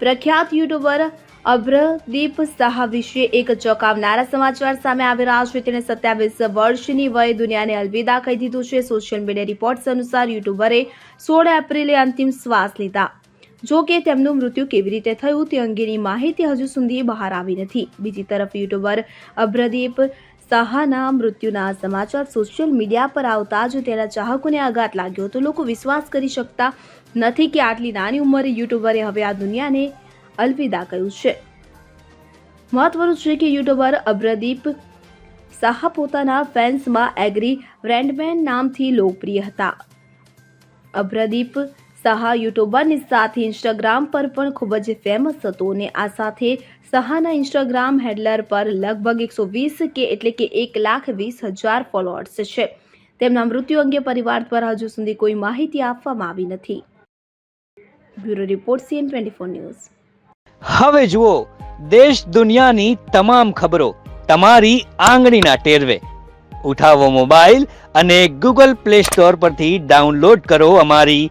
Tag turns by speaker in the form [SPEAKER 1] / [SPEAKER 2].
[SPEAKER 1] પ્રખ્યાત યુટ્યુબર અભ્રદીપ સાહા વિશે એક ચોંકાવનારા સમાચાર સામે આવી રહ્યા છે. તેણે સત્યાવીસ વર્ષની વયે દુનિયાને અલવિદા કહી દીધું છે. સોશિયલ મીડિયા રિપોર્ટ્સ અનુસાર યુટ્યુબરે સોળ એપ્રિલે અંતિમ શ્વાસ લીધા. જો કે તેમનું મૃત્યુ કેવી રીતે થયું તે અંગેની માહિતી હજુ સુધી બહાર આવી નથી. બીજી તરફ યુટ્યુબર અભ્રદીપ સાહાના મૃત્યુના સમાચાર સોશિયલ મીડિયા પર આવતા જ તેના ચાહકોને આઘાત લાગ્યો તો લોકો વિશ્વાસ કરી શકતા નથી કે આટલી નાની ઉંમરે યુટ્યુબરે હવે આ દુનિયાને અલવિદા કહ્યું છે. મહત્વનું છે કે યુટ્યુબર અભ્રદીપ સાહા પોતાના ફેન્સમાં એગ્રી બ્રેન્ડમેન નામથી લોકપ્રિય હતા. અભ્રદીપ સાહા યુટ્યુબરની સાથે ઇન્સ્ટાગ્રામ પર પણ ખૂબ જ ફેમસ હતો અને આ સાથે સહાના ઇન્સ્ટાગ્રામ હેન્ડલર પર લગભગ એકસો કે એટલે કે એક લાખ વીસ હજાર ફોલોઅર્સ છે. તેમના મૃત્યુ અંગે પરિવાર દ્વારા હજુ સુધી કોઈ માહિતી આપવામાં આવી નથી. Bureau report CN four news.
[SPEAKER 2] હવે જુઓ, દેશ દુનિયાની તમામ ખબરો તમારી આંગળીના ટેરવે. ઉઠાવો મોબાઈલ અને ગૂગલ પ્લે સ્ટોર પરથી ડાઉનલોડ કરો અમારી